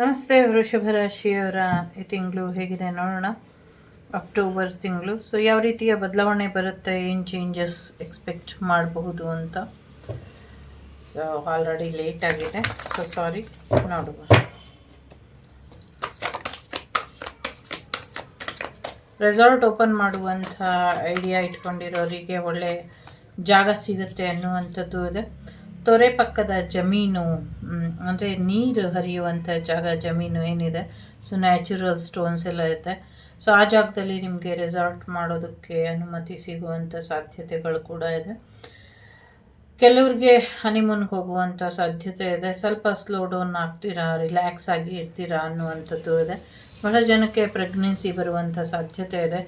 ನಮಸ್ತೆ ವೃಷಭ ರಾಶಿಯವರ ಈ ತಿಂಗಳು ಹೇಗಿದೆ ನೋಡೋಣ. ಅಕ್ಟೋಬರ್ ತಿಂಗಳು. ಸೊ ಯಾವ ರೀತಿಯ ಬದಲಾವಣೆ ಬರುತ್ತೆ, ಏನು ಚೇಂಜಸ್ ಎಕ್ಸ್ಪೆಕ್ಟ್ ಮಾಡಬಹುದು ಅಂತ? ಸೊ ಆಲ್ರೆಡಿ ಲೇಟ್ ಆಗಿದೆ. ಸೊ ಸಾರಿ ನೋಡುವ. ರೆಸಾರ್ಟ್ ಓಪನ್ ಮಾಡುವಂಥ ಐಡಿಯಾ ಇಟ್ಕೊಂಡಿರೋರಿಗೆ ಒಳ್ಳೆ ಜಾಗ ಸಿಗುತ್ತೆ ಅನ್ನುವಂಥದ್ದು ಇದೆ. ತೊರೆ ಪಕ್ಕದ ಜಮೀನು ಅಂದರೆ ನೀರು ಹರಿಯುವಂಥ ಜಾಗ, ಜಮೀನು ಏನಿದೆ ಸೊ ನ್ಯಾಚುರಲ್ ಸ್ಟೋನ್ಸ್ ಎಲ್ಲ ಇದೆ ಸೊ ಆ ಜಾಗದಲ್ಲಿ ನಿಮಗೆ ರೆಸಾರ್ಟ್ ಮಾಡೋದಕ್ಕೆ ಅನುಮತಿ ಸಿಗುವಂಥ ಸಾಧ್ಯತೆಗಳು ಕೂಡ ಇದೆ. ಕೆಲವ್ರಿಗೆ ಹನಿಮೂನ್ಗೆ ಹೋಗುವಂಥ ಸಾಧ್ಯತೆ ಇದೆ. ಸ್ವಲ್ಪ ಸ್ಲೋ ಡೌನ್ ಆಗ್ತೀರಾ ರಿಲ್ಯಾಕ್ಸ್ ಆಗಿ ಇರ್ತೀರಾ ಅನ್ನುವಂಥದ್ದು ಇದೆ. ಬಹಳ ಜನಕ್ಕೆ ಪ್ರೆಗ್ನೆನ್ಸಿ ಬರುವಂಥ ಸಾಧ್ಯತೆ ಇದೆ.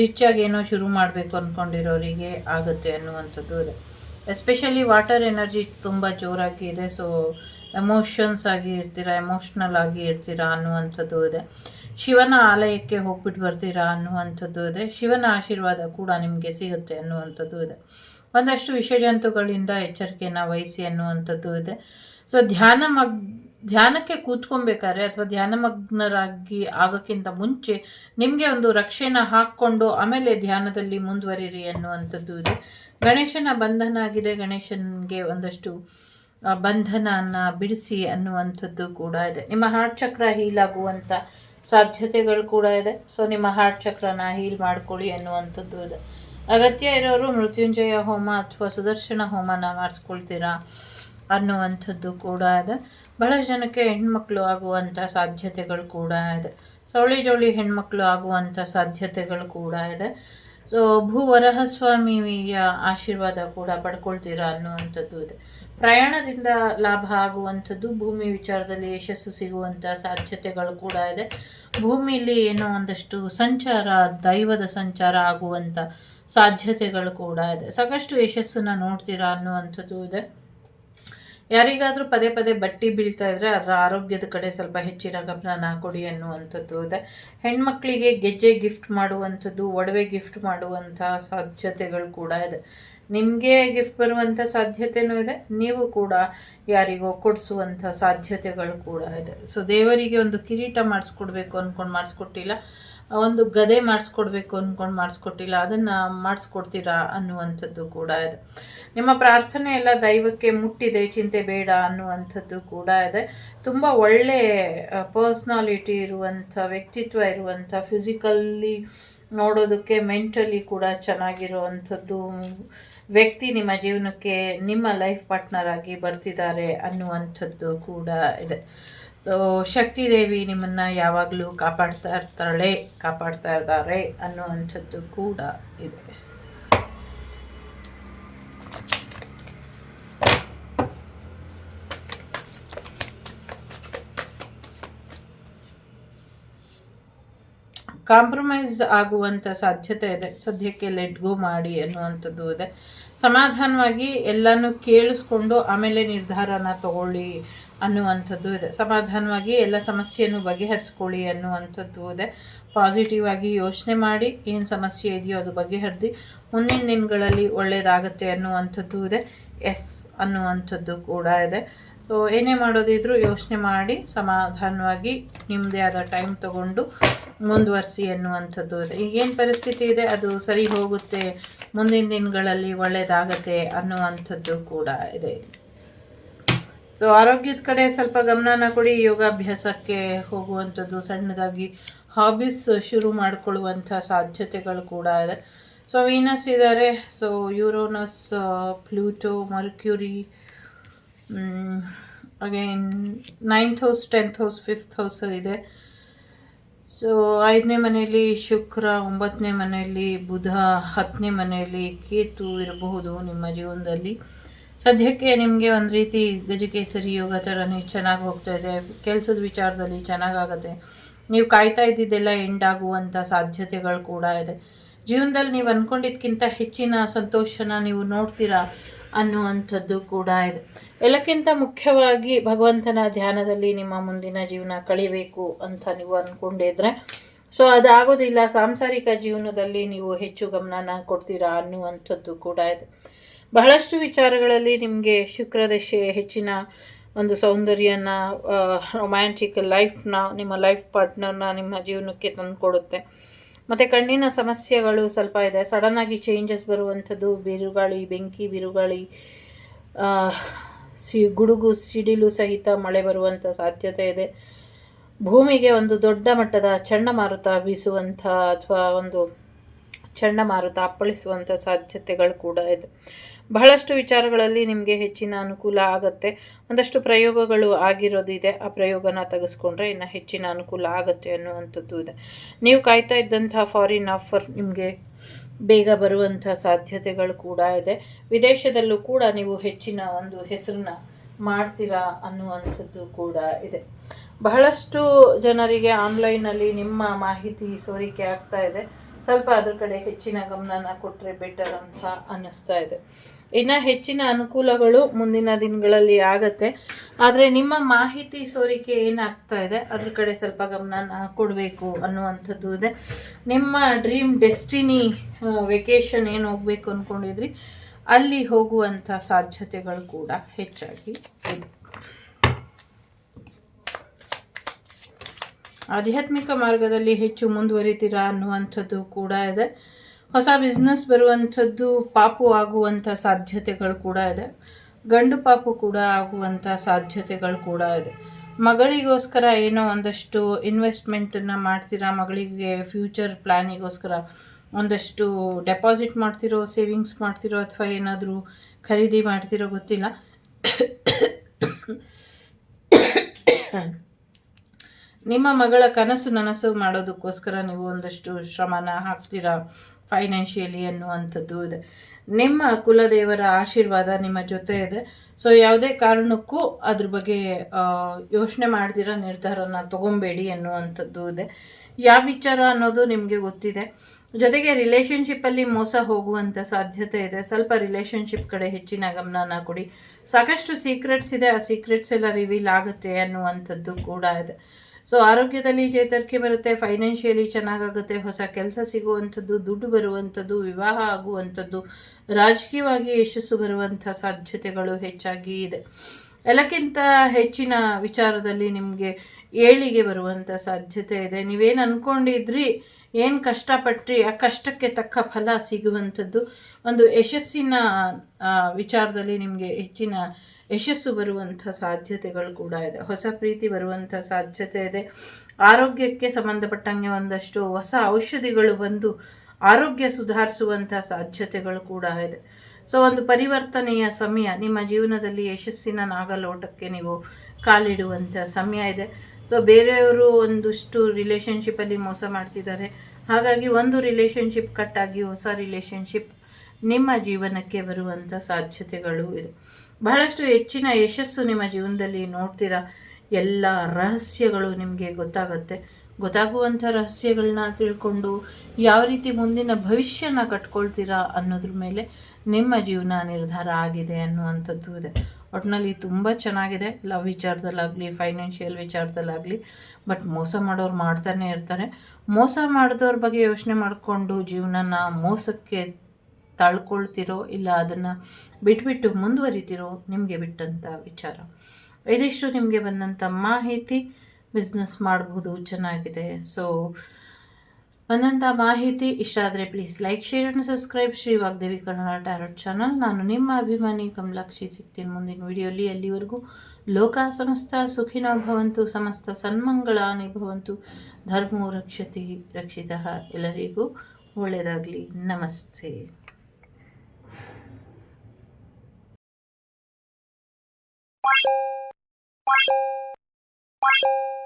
ರಿಚ್ ಆಗಿ ಏನೋ ಶುರು ಮಾಡಬೇಕು ಅಂದ್ಕೊಂಡಿರೋರಿಗೆ ಆಗುತ್ತೆ ಅನ್ನುವಂಥದ್ದು ಇದೆ. ಎಸ್ಪೆಷಲಿ ವಾಟರ್ ಎನರ್ಜಿ ತುಂಬ ಜೋರಾಗಿ ಇದೆ ಸೊ ಎಮೋಷನ್ಸ್ ಆಗಿ ಇರ್ತೀರಾ ಎಮೋಷ್ನಲ್ ಆಗಿ ಇರ್ತೀರಾ ಅನ್ನುವಂಥದ್ದು ಇದೆ. ಶಿವನ ಆಲಯಕ್ಕೆ ಹೋಗ್ಬಿಟ್ಟು ಬರ್ತೀರಾ ಅನ್ನುವಂಥದ್ದು ಇದೆ. ಶಿವನ ಆಶೀರ್ವಾದ ಕೂಡ ನಿಮಗೆ ಸಿಗುತ್ತೆ ಅನ್ನುವಂಥದ್ದು ಇದೆ. ಒಂದಷ್ಟು ವಿಷಜಂತುಗಳಿಂದ ಎಚ್ಚರಿಕೆಯನ್ನು ವಹಿಸಿ ಅನ್ನುವಂಥದ್ದು ಇದೆ. ಸೊ ಧ್ಯಾನ ಮಗ್ ಧ್ಯಾನಕ್ಕೆ ಕೂತ್ಕೊಬೇಕಾದ್ರೆ ಅಥವಾ ಧ್ಯಾನಮಗ್ನರಾಗಿ ಆಗೋಕ್ಕಿಂತ ಮುಂಚೆ ನಿಮಗೆ ಒಂದು ರಕ್ಷೆನ ಹಾಕ್ಕೊಂಡು ಆಮೇಲೆ ಧ್ಯಾನದಲ್ಲಿ ಮುಂದುವರಿರಿ ಅನ್ನುವಂಥದ್ದು ಇದೆ. ಗಣೇಶನ ಬಂಧನ ಆಗಿದೆ. ಗಣೇಶನಿಗೆ ಒಂದಷ್ಟು ಬಂಧನ ಬಂಧನನ ಬಿಡಿಸಿ ಅನ್ನುವಂಥದ್ದು ಕೂಡ ಇದೆ. ನಿಮ್ಮ ಹಾರ್ಟ್ ಚಕ್ರ ಹೀಲ್ ಆಗುವಂಥ ಸಾಧ್ಯತೆಗಳು ಕೂಡ ಇದೆ. ಸೊ ನಿಮ್ಮ ಹಾರ್ಟ್ ಚಕ್ರನ ಹೀಲ್ ಮಾಡ್ಕೊಳ್ಳಿ ಅನ್ನುವಂಥದ್ದು ಇದೆ. ಅಗತ್ಯ ಇರೋರು ಮೃತ್ಯುಂಜಯ ಹೋಮ ಅಥವಾ ಸುದರ್ಶನ ಹೋಮನ ಮಾಡಿಸ್ಕೊಳ್ತೀರಾ ಅನ್ನುವಂಥದ್ದು ಕೂಡ ಇದೆ. ಬಹಳ ಜನಕ್ಕೆ ಹೆಣ್ಮಕ್ಳು ಆಗುವಂಥ ಸಾಧ್ಯತೆಗಳು ಕೂಡ ಇದೆ. ಸೌಳಿ ಜೋಳಿ ಹೆಣ್ಮಕ್ಳು ಆಗುವಂಥ ಸಾಧ್ಯತೆಗಳು ಕೂಡ ಇದೆ. ಸೊ ಭೂವರಹಸ್ವಾಮಿಯ ಆಶೀರ್ವಾದ ಕೂಡ ಪಡ್ಕೊಳ್ತೀರಾ ಅನ್ನುವಂಥದ್ದು ಇದೆ. ಪ್ರಯಾಣದಿಂದ ಲಾಭ ಆಗುವಂಥದ್ದು, ಭೂಮಿ ವಿಚಾರದಲ್ಲಿ ಯಶಸ್ಸು ಸಿಗುವಂಥ ಸಾಧ್ಯತೆಗಳು ಕೂಡ ಇದೆ. ಭೂಮಿಯಲ್ಲಿ ಏನೋ ಒಂದಷ್ಟು ಸಂಚಾರ, ದೈವದ ಸಂಚಾರ ಆಗುವಂಥ ಸಾಧ್ಯತೆಗಳು ಕೂಡ ಇದೆ. ಸಾಕಷ್ಟು ಯಶಸ್ಸನ್ನು ನೋಡ್ತೀರಾ ಅನ್ನುವಂಥದ್ದು ಇದೆ. ಯಾರಿಗಾದರೂ ಪದೇ ಪದೇ ಬಟ್ಟಿ ಬೀಳ್ತಾ ಇದ್ರೆ ಅದರ ಆರೋಗ್ಯದ ಕಡೆ ಸ್ವಲ್ಪ ಹೆಚ್ಚಿನ ಗಮನ ಕೊಡಿ ಅನ್ನುವಂಥದ್ದು ಇದೆ. ಹೆಣ್ಮಕ್ಳಿಗೆ ಗೆಜ್ಜೆ ಗಿಫ್ಟ್ ಮಾಡುವಂಥದ್ದು, ಒಡವೆ ಗಿಫ್ಟ್ ಮಾಡುವಂಥ ಸಾಧ್ಯತೆಗಳು ಕೂಡ ಇದೆ. ನಿಮಗೆ ಗಿಫ್ಟ್ ಬರುವಂಥ ಸಾಧ್ಯತೆನೂ ಇದೆ, ನೀವು ಕೂಡ ಯಾರಿಗೋ ಕೊಡಿಸುವಂಥ ಸಾಧ್ಯತೆಗಳು ಕೂಡ ಇದೆ. ಸೊ ದೇವರಿಗೆ ಒಂದು ಕಿರೀಟ ಮಾಡಿಸ್ಕೊಡ್ಬೇಕು ಅಂದ್ಕೊಂಡು ಮಾಡಿಸ್ಕೊಟ್ಟಿಲ್ಲ. ಒಂದು ಗದೆ ಮಾಡಿಸ್ಕೊಡ್ಬೇಕು ಅಂದ್ಕೊಂಡು ಮಾಡಿಸ್ಕೊಟ್ಟಿಲ್ಲ, ಅದನ್ನು ಮಾಡಿಸ್ಕೊಡ್ತೀರಾ ಅನ್ನುವಂಥದ್ದು ಕೂಡ ಇದೆ. ನಿಮ್ಮ ಪ್ರಾರ್ಥನೆ ಎಲ್ಲ ದೈವಕ್ಕೆ ಮುಟ್ಟಿದೆ, ಚಿಂತೆ ಬೇಡ ಅನ್ನುವಂಥದ್ದು ಕೂಡ ಇದೆ. ತುಂಬ ಒಳ್ಳೆ ಪರ್ಸ್ನಾಲಿಟಿ ಇರುವಂಥ, ವ್ಯಕ್ತಿತ್ವ ಇರುವಂಥ ಫಿಸಿಕಲ್ಲಿ ನೋಡೋದಕ್ಕೆ ಮೆಂಟಲಿ ಕೂಡ ಚೆನ್ನಾಗಿರುವಂಥದ್ದು ವ್ಯಕ್ತಿ ನಿಮ್ಮ ಜೀವನಕ್ಕೆ ನಿಮ್ಮ ಲೈಫ್ ಪಾರ್ಟ್ನರ್ ಆಗಿ ಬರ್ತಿದ್ದಾರೆ ಅನ್ನುವಂಥದ್ದು ಕೂಡ ಇದೆ. ಸೊ ಶಕ್ತಿ ದೇವಿ ನಿಮ್ಮನ್ನು ಯಾವಾಗಲೂ ಕಾಪಾಡ್ತಾ ಇರ್ತಾಳೆ ಕಾಪಾಡ್ತಾ ಇದ್ದಾರೆ ಅನ್ನುವಂಥದ್ದು ಕೂಡ ಇದೆ. ಕಾಂಪ್ರಮೈಸ್ ಆಗುವಂಥ ಸಾಧ್ಯತೆ ಇದೆ. ಸದ್ಯಕ್ಕೆ ಲೆಟ್ ಗೋ ಮಾಡಿ ಅನ್ನುವಂಥದ್ದು ಇದೆ. ಸಮಾಧಾನವಾಗಿ ಎಲ್ಲನೂ ಕೇಳಿಸ್ಕೊಂಡು ಆಮೇಲೆ ನಿರ್ಧಾರನ ತಗೊಳ್ಳಿ ಅನ್ನುವಂಥದ್ದು ಇದೆ. ಸಮಾಧಾನವಾಗಿ ಎಲ್ಲ ಸಮಸ್ಯೆಯನ್ನು ಬಗೆಹರಿಸ್ಕೊಳ್ಳಿ ಅನ್ನುವಂಥದ್ದು ಇದೆ. ಪಾಸಿಟಿವ್ ಆಗಿ ಯೋಚನೆ ಮಾಡಿ ಏನು ಸಮಸ್ಯೆ ಇದೆಯೋ ಅದು ಬಗೆಹರಿದು ಮುಂದಿನ ದಿನಗಳಲ್ಲಿ ಒಳ್ಳೆಯದಾಗತ್ತೆ ಅನ್ನುವಂಥದ್ದು ಇದೆ. ಎಸ್ ಅನ್ನುವಂಥದ್ದು ಕೂಡ ಇದೆ. ಸೊ ಏನೇ ಮಾಡೋದಿದ್ರೂ ಯೋಚನೆ ಮಾಡಿ ಸಮಾಧಾನವಾಗಿ ನಿಮ್ಮದೇ ಆದ ಟೈಮ್ ತಗೊಂಡು ಮುಂದುವರಿಸಿ ಅನ್ನುವಂಥದ್ದು ಇದೆ ಈಗೇನು ಪರಿಸ್ಥಿತಿ ಇದೆ? ಅದು ಸರಿ ಹೋಗುತ್ತೆ, ಮುಂದಿನ ದಿನಗಳಲ್ಲಿ ಒಳ್ಳೆಯದಾಗತ್ತೆ ಅನ್ನುವಂಥದ್ದು ಕೂಡ ಇದೆ. ಸೊ ಆರೋಗ್ಯದ ಕಡೆ ಸ್ವಲ್ಪ ಗಮನನ ಕೊಡಿ. ಯೋಗಾಭ್ಯಾಸಕ್ಕೆ ಹೋಗುವಂಥದ್ದು ಸಣ್ಣದಾಗಿ ಹಾಬೀಸ್ ಶುರು ಮಾಡಿಕೊಳ್ಳುವಂಥ ಸಾಧ್ಯತೆಗಳು ಕೂಡ ಇದೆ. ಸೊ ವೀನಸ್ ಇದ್ದಾರೆ so Uranus Pluto Mercury again ninth house tenth house fifth house ಇದೆ. ಸೊ ಐದನೇ ಮನೆಯಲ್ಲಿ ಶುಕ್ರ, ಒಂಬತ್ತನೇ ಮನೆಯಲ್ಲಿ ಬುಧ, ಹತ್ತನೇ ಮನೆಯಲ್ಲಿ ಕೇತು ಇರಬಹುದು ನಿಮ್ಮ ಜೀವನದಲ್ಲಿ. ಸದ್ಯಕ್ಕೆ ನಿಮಗೆ ಒಂದು ರೀತಿ ಗಜಕೇಸರಿ, ಯೋಗ ಥರನೇ ಚೆನ್ನಾಗಿ ಹೋಗ್ತಾ ಇದೆ. ಕೆಲಸದ ವಿಚಾರದಲ್ಲಿ ಚೆನ್ನಾಗಾಗತ್ತೆ. ನೀವು ಕಾಯ್ತಾ ಇದ್ದಿದ್ದೆಲ್ಲ ಎಂಡ್ ಆಗುವಂಥ ಸಾಧ್ಯತೆಗಳು ಕೂಡ ಇದೆ. ಜೀವನದಲ್ಲಿ ನೀವು ಅಂದ್ಕೊಂಡಿದ್ದಕ್ಕಿಂತ ಹೆಚ್ಚಿನ ಸಂತೋಷನ ನೀವು ನೋಡ್ತೀರಾ? ಅನ್ನುವಂಥದ್ದು ಕೂಡ ಇದೆ. ಎಲ್ಲಕ್ಕಿಂತ ಮುಖ್ಯವಾಗಿ ಭಗವಂತನ ಧ್ಯಾನದಲ್ಲಿ ನಿಮ್ಮ ಮುಂದಿನ ಜೀವನ ಕಳಿಬೇಕು ಅಂತ ನೀವು ಅಂದ್ಕೊಂಡಿದ್ರೆ ಸೊ ಅದಾಗೋದಿಲ್ಲ. ಸಾಂಸಾರಿಕ ಜೀವನದಲ್ಲಿ ನೀವು ಹೆಚ್ಚು ಗಮನನ ಕೊಡ್ತೀರಾ ಅನ್ನುವಂಥದ್ದು ಕೂಡ ಇದೆ. ಬಹಳಷ್ಟು ವಿಚಾರಗಳಲ್ಲಿ ನಿಮಗೆ ಶುಕ್ರದಶೆ ಹೆಚ್ಚಿನ ಒಂದು ಸೌಂದರ್ಯನ ರೊಮ್ಯಾಂಟಿಕ್ ಲೈಫ್ನ ನಿಮ್ಮ ಲೈಫ್ ಪಾರ್ಟ್ನರ್ನ ನಿಮ್ಮ ಜೀವನಕ್ಕೆ ತಂದುಕೊಡುತ್ತೆ. ಮತ್ತು ಕಣ್ಣಿನ ಸಮಸ್ಯೆಗಳು ಸ್ವಲ್ಪ ಇದೆ. ಸಡನ್ನಾಗಿ ಚೇಂಜಸ್ ಬರುವಂಥದ್ದು, ಬಿರುಗಾಳಿ, ಬೆಂಕಿ, ಬಿರುಗಾಳಿ ಸಿ, ಗುಡುಗು, ಸಿಡಿಲು ಸಹಿತ ಮಳೆ ಬರುವಂಥ ಸಾಧ್ಯತೆ ಇದೆ. ಭೂಮಿಗೆ ಒಂದು ದೊಡ್ಡ ಮಟ್ಟದ ಚಂಡಮಾರುತ ಬೀಸುವಂಥ ಅಥವಾ ಒಂದು ಚಂಡಮಾರುತ ಅಪ್ಪಳಿಸುವಂಥ ಸಾಧ್ಯತೆಗಳು ಕೂಡ ಇದೆ. ಬಹಳಷ್ಟು ವಿಚಾರಗಳಲ್ಲಿ ನಿಮಗೆ ಹೆಚ್ಚಿನ ಅನುಕೂಲ ಆಗುತ್ತೆ. ಒಂದಷ್ಟು ಪ್ರಯೋಗಗಳು ಆಗಿರೋದಿದೆ. ಆ ಪ್ರಯೋಗನ ತೆಗೆಸ್ಕೊಂಡ್ರೆ ಇನ್ನು ಹೆಚ್ಚಿನ ಅನುಕೂಲ ಆಗುತ್ತೆ ಅನ್ನುವಂಥದ್ದು ಇದೆ. ನೀವು ಕಾಯ್ತಾ ಇದ್ದಂಥ ಫಾರಿನ್ ಆಫರ್ ನಿಮಗೆ ಬೇಗ ಬರುವಂಥ ಸಾಧ್ಯತೆಗಳು ಕೂಡ ಇದೆ. ವಿದೇಶದಲ್ಲೂ ಕೂಡ ನೀವು ಹೆಚ್ಚಿನ ಒಂದು ಹೆಸರನ್ನ ಮಾಡ್ತೀರಾ ಅನ್ನುವಂಥದ್ದು ಕೂಡ ಇದೆ. ಬಹಳಷ್ಟು ಜನರಿಗೆ ಆನ್ಲೈನಲ್ಲಿ ನಿಮ್ಮ ಮಾಹಿತಿ ಸೋರಿಕೆ ಆಗ್ತಾ ಇದೆ. ಸ್ವಲ್ಪ ಅದ್ರ ಕಡೆ ಹೆಚ್ಚಿನ ಗಮನನ ಕೊಟ್ಟರೆ ಬೆಟರ್ ಅಂತ ಅನ್ನಿಸ್ತಾ ಇದೆ. ಇನ್ನು ಹೆಚ್ಚಿನ ಅನುಕೂಲಗಳು ಮುಂದಿನ ದಿನಗಳಲ್ಲಿ ಆಗತ್ತೆ. ಆದರೆ ನಿಮ್ಮ ಮಾಹಿತಿ ಸೋರಿಕೆ ಏನಾಗ್ತಾ ಇದೆ? ಅದ್ರ ಕಡೆ ಸ್ವಲ್ಪ ಗಮನ ಕೊಡಬೇಕು ಅನ್ನುವಂಥದ್ದು ಇದೆ. ನಿಮ್ಮ ಡ್ರೀಮ್ ಡೆಸ್ಟಿನಿ ವೆಕೇಶನ್ ಏನು ಹೋಗಬೇಕು ಅಂದ್ಕೊಂಡಿದ್ರಿ ಅಲ್ಲಿ ಹೋಗುವಂಥ ಸಾಧ್ಯತೆಗಳು ಕೂಡ ಹೆಚ್ಚಾಗಿ ಇದೆ. ಆಧ್ಯಾತ್ಮಿಕ ಮಾರ್ಗದಲ್ಲಿ ಹೆಚ್ಚು ಮುಂದುವರಿತೀರಾ ಅನ್ನುವಂಥದ್ದು ಕೂಡ ಇದೆ. ಹೊಸ ಬಿಸ್ನೆಸ್ ಬರುವಂಥದ್ದು ಪಾಪು ಆಗುವಂಥ ಸಾಧ್ಯತೆಗಳು ಕೂಡ ಇದೆ. ಗಂಡು ಪಾಪು ಕೂಡ ಆಗುವಂಥ ಸಾಧ್ಯತೆಗಳು ಕೂಡ ಇದೆ. ಮಗಳಿಗೋಸ್ಕರ ಏನೋ ಒಂದಷ್ಟು ಇನ್ವೆಸ್ಟ್ಮೆಂಟನ್ನು ಮಾಡ್ತೀರಾ, ಮಗಳಿಗೆ ಫ್ಯೂಚರ್ ಪ್ಲ್ಯಾನಿಗೋಸ್ಕರ ಒಂದಷ್ಟು ಡೆಪಾಸಿಟ್ ಮಾಡ್ತಿರೋ, ಸೇವಿಂಗ್ಸ್ ಮಾಡ್ತಿರೋ ಅಥವಾ ಏನಾದರೂ ಖರೀದಿ ಮಾಡ್ತಿರೋ ಗೊತ್ತಿಲ್ಲ. ನಿಮ್ಮ ಮಗಳ ಕನಸು ನನಸು ಮಾಡೋದಕ್ಕೋಸ್ಕರ ನೀವು ಒಂದಷ್ಟು ಶ್ರಮನ ಹಾಕ್ತೀರಾ? ಫೈನಾನ್ಷಿಯಲಿ ಅನ್ನುವಂಥದ್ದು ಇದೆ. ನಿಮ್ಮ ಕುಲದೇವರ ಆಶೀರ್ವಾದ ನಿಮ್ಮ ಜೊತೆ ಇದೆ. ಸೊ ಯಾವುದೇ ಕಾರಣಕ್ಕೂ ಅದ್ರ ಬಗ್ಗೆ ಯೋಚನೆ ಮಾಡ್ದಿರೋ, ನಿರ್ಧಾರನ ತಗೊಬೇಡಿ ಅನ್ನುವಂಥದ್ದು ಇದೆ. ಯಾವ ವಿಚಾರ ಅನ್ನೋದು ನಿಮಗೆ ಗೊತ್ತಿದೆ. ಜೊತೆಗೆ ರಿಲೇಷನ್ಶಿಪ್ಪಲ್ಲಿ ಮೋಸ ಹೋಗುವಂಥ ಸಾಧ್ಯತೆ ಇದೆ. ಸ್ವಲ್ಪ ರಿಲೇಷನ್ಶಿಪ್ ಕಡೆ ಹೆಚ್ಚಿನ ಗಮನನ ಕೊಡಿ. ಸಾಕಷ್ಟು ಸೀಕ್ರೆಟ್ಸ್ ಇದೆ. ಆ ಸೀಕ್ರೆಟ್ಸ್ ಎಲ್ಲ ರಿವೀಲ್ ಆಗುತ್ತೆ ಅನ್ನುವಂಥದ್ದು ಕೂಡ ಇದೆ. ಸೊ ಆರೋಗ್ಯದಲ್ಲಿ ಚೇತರಿಕೆ ಬರುತ್ತೆ ಫೈನಾನ್ಷಿಯಲಿ ಚೆನ್ನಾಗಾಗುತ್ತೆ, ಹೊಸ ಕೆಲಸ ಸಿಗುವಂಥದ್ದು, ದುಡ್ಡು ಬರುವಂಥದ್ದು, ವಿವಾಹ ಆಗುವಂಥದ್ದು, ರಾಜಕೀಯವಾಗಿ ಯಶಸ್ಸು ಬರುವಂಥ ಸಾಧ್ಯತೆಗಳು ಹೆಚ್ಚಾಗಿ ಇದೆ. ಎಲ್ಲಕ್ಕಿಂತ ಹೆಚ್ಚಿನ ವಿಚಾರದಲ್ಲಿ ನಿಮಗೆ ಏಳಿಗೆ ಬರುವಂಥ ಸಾಧ್ಯತೆ ಇದೆ. ನೀವೇನು ಅಂದ್ಕೊಂಡಿದ್ರಿ ಏನು ಕಷ್ಟಪಟ್ರಿ, ಆ ಕಷ್ಟಕ್ಕೆ ತಕ್ಕ ಫಲ ಸಿಗುವಂಥದ್ದು, ಒಂದು ಯಶಸ್ಸಿನ ವಿಚಾರದಲ್ಲಿ ನಿಮಗೆ ಹೆಚ್ಚಿನ ಯಶಸ್ಸು ಬರುವಂಥ ಸಾಧ್ಯತೆಗಳು ಕೂಡ ಇದೆ. ಹೊಸ ಪ್ರೀತಿ ಬರುವಂಥ ಸಾಧ್ಯತೆ ಇದೆ. ಆರೋಗ್ಯಕ್ಕೆ ಸಂಬಂಧಪಟ್ಟಂಗೆ ಒಂದಷ್ಟು ಹೊಸ ಔಷಧಿಗಳು ಬಂದು ಆರೋಗ್ಯ ಸುಧಾರಿಸುವಂಥ ಸಾಧ್ಯತೆಗಳು ಕೂಡ ಇದೆ. ಸೊ, ಒಂದು ಪರಿವರ್ತನೆಯ ಸಮಯ, ನಿಮ್ಮ ಜೀವನದಲ್ಲಿ ಯಶಸ್ಸಿನ ನಾಗಲೋಟಕ್ಕೆ ನೀವು ಕಾಲಿಡುವಂಥ ಸಮಯ ಇದೆ. ಸೊ, ಬೇರೆಯವರು ಒಂದಷ್ಟು ರಿಲೇಷನ್ಶಿಪ್ಪಲ್ಲಿ ಮೋಸ ಮಾಡ್ತಿದ್ದಾರೆ. ಹಾಗಾಗಿ ಒಂದು ರಿಲೇಷನ್ಶಿಪ್ ಕಟ್ಟಾಗಿ ಹೊಸ ರಿಲೇಷನ್ಶಿಪ್ ನಿಮ್ಮ ಜೀವನಕ್ಕೆ ಬರುವಂಥ ಸಾಧ್ಯತೆಗಳು ಇದೆ. ಬಹಳಷ್ಟು ಹೆಚ್ಚಿನ ಯಶಸ್ಸು ನಿಮ್ಮ ಜೀವನದಲ್ಲಿ ನೋಡ್ತೀರಾ? ಎಲ್ಲ ರಹಸ್ಯಗಳು ನಿಮಗೆ ಗೊತ್ತಾಗುತ್ತೆ. ಗೊತ್ತಾಗುವಂಥ ರಹಸ್ಯಗಳನ್ನ ತಿಳ್ಕೊಂಡು ಯಾವ ರೀತಿ ಮುಂದಿನ ಭವಿಷ್ಯನ ಕಟ್ಕೊಳ್ತೀರಾ ಅನ್ನೋದ್ರ ಮೇಲೆ ನಿಮ್ಮ ಜೀವನ ನಿರ್ಧಾರ ಆಗಿದೆ ಅನ್ನುವಂಥದ್ದು ಇದೆ. ಒಟ್ಟಿನಲ್ಲಿ ತುಂಬ ಚೆನ್ನಾಗಿದೆ. ಲವ್ ವಿಚಾರದಲ್ಲಾಗಲಿ, ಫೈನಾನ್ಷಿಯಲ್ ವಿಚಾರದಲ್ಲಾಗಲಿ, ಬಟ್ ಮೋಸ ಮಾಡೋರು ಮಾಡ್ತಾನೆ ಇರ್ತಾರೆ. ಮೋಸ ಮಾಡಿದವ್ರ ಬಗ್ಗೆ ಯೋಚನೆ ಮಾಡಿಕೊಂಡು ಜೀವನನ ಮೋಸಕ್ಕೆ ತಳ್ಕೊಳ್ತಿರೋ ಇಲ್ಲ ಅದನ್ನು ಬಿಟ್ಬಿಟ್ಟು ಮುಂದುವರಿತಿರೋ ನಿಮಗೆ ಬಿಟ್ಟಂಥ ವಿಚಾರ. ಇದಿಷ್ಟು ನಿಮಗೆ ಬಂದಂಥ ಮಾಹಿತಿ ಬಿಸ್ನೆಸ್ ಮಾಡ್ಬೋದು, ಚೆನ್ನಾಗಿದೆ. ಸೊ ಬಂದಂಥ ಮಾಹಿತಿ ಇಷ್ಟ ಆದರೆ please like share and subscribe Shri Vagdevi Kannada tarot channel ನಾನು ನಿಮ್ಮ ಅಭಿಮಾನಿ ಕಮಲಾಕ್ಷಿ ಸಿಗ್ತೀನಿ ಮುಂದಿನ ವಿಡಿಯೋಲಿ ಅಲ್ಲಿವರೆಗೂ ಲೋಕ ಸಮಸ್ತ ಸುಖಿನೋ ಭವಂತು, ಸಮಸ್ತ ಸನ್ಮಂಗಳಾನಿ ಭವಂತು. ಧರ್ಮೋ ರಕ್ಷತಿ ರಕ್ಷಿತ ಎಲ್ಲರಿಗೂ ಒಳ್ಳೆಯದಾಗಲಿ ನಮಸ್ತೆ. Bye.